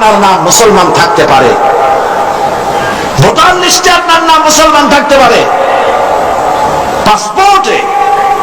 আপনার নাম মুসলমান থাকতে পারে। ভোটার লিস্টে আপনার নাম মুসলমান থাকতে পারে। পাসপোর্টে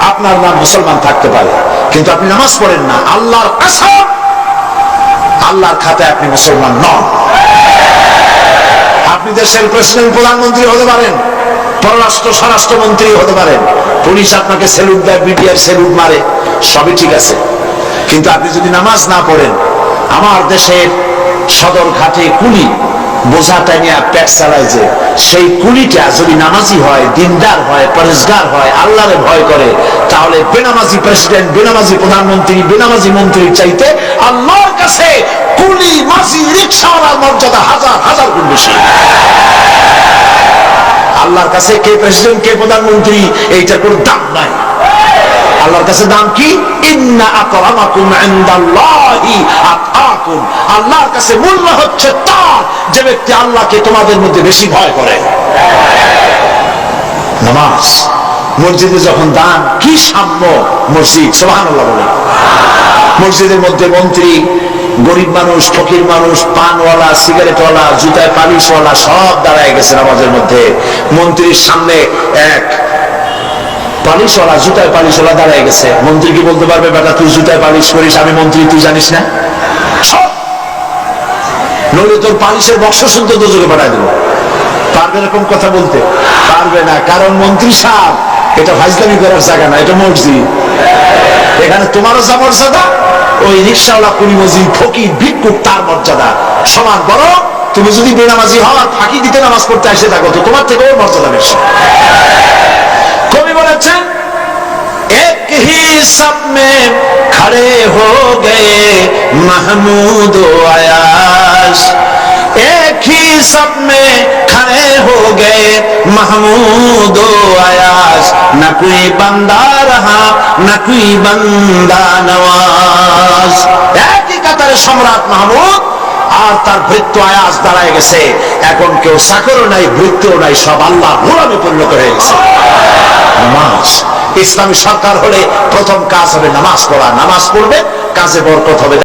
আপনার নাম মুসলমান থাকতে পারে। কিন্তু আপনি নামাজ পড়েন না, আল্লাহর কসম, আল্লাহর খাতায় আপনি মুসলমান নন। আপনি দেশের প্রেসিডেন্ট, প্রধানমন্ত্রী হতে পারেন, পররাষ্ট্র স্বরাষ্ট্রমন্ত্রী হতে পারেন, পুলিশ আপনাকে সেলুট দেয় বিটিআর সেলুট মারে, সবই ঠিক আছে। কিন্তু আপনি যদি নামাজ না পড়েন, আমার দেশের সদর ঘাটে কুলি, বোঝা টানিয়া প্যাক চালায় যে, সেই কুলিটা যদি নামাজি হয়, দিনদার হয় পরেশগার হয়, আল্লাহরে ভয় করে, তাহলে বেনামাজি প্রেসিডেন্ট, বেনামাজি প্রধানমন্ত্রী, বেনামাজি মন্ত্রীর চাইতে আল্লাহর কাছে কুলি, মাঝি, রিক্সাওয়ালার মর্যাদা হাজার হাজার গুণ বেশি। আল্লাহর কাছে কে প্রেসিডেন্ট, কে প্রধানমন্ত্রী এইটার কোনো দাম নাই। আল্লাহর কাছে দাম কি? ইন্না আকরামাকুম ইনদাল্লাহি আতআকুম আল্লাহর কাছে মূল্য হচ্ছে তার, যে ব্যক্তি আল্লাহকে তোমাদের মধ্যে বেশি ভয় করে। নামাজ, মসজিদে যখন দান, কি সাম্য মসজিদ? সুবহানাল্লাহ বলে মসজিদের মধ্যে মন্ত্রী, গরিব মানুষ, ফকির মানুষ, পানওয়ালা, সিগারেটওয়ালা, জুতায় পালিশওয়ালা সব দাঁড়ায় গেছে নামাজের মধ্যে। মন্ত্রীর সামনে এক পালিশওয়ালা, জুতায় পালিশওয়ালা দাঁড়ায় গেছে। মন্ত্রী কি বলতে পারবে, বেটা, তুই জুতায় পালিশ করিস, আমি মন্ত্রী, তুই জানিস না? নইলে তোর পালিশের বক্স দুজনে দেবো। পারবে এরকম কথা বলতে? পারবে না, কারণ মন্ত্রী সাহেব, এটা করার জায়গা না, এটা মসজিদ এখানে তোমারও যা মর্যাদা, ওই রিক্সাওয়ালা ফকির, ভিক্ষুক, তার মর্যাদা। সমান বড় তুমি যদি বেনামাজি হও আর ফাঁকি দিতে নামাজ পড়তে আসে থাকো তো তোমার থেকে ওর মর্যাদা বেশি। কবি বলেছেন, এক ही सब में खड़े हो गए महमूद आयास एक ही सब में खड़े हो गए महमूद आयास न कोई बंदा रहा न कोई बंदा नवाज একই কাতারে সম্রাট মাহমুদ আর তার ভৃত্য আয়াস দাঁড়ায় গেছে এখন কেউ চাকরও নাই ভৃত্যও নাই সব আল্লাহ গোলামে পরিণত হয়ে গেছে নামাজ ইসলামী সরকার হলে প্রথম কাজ হবে নামাজ পড়া। নামাজ পড়বে কাজে বরকত হবে।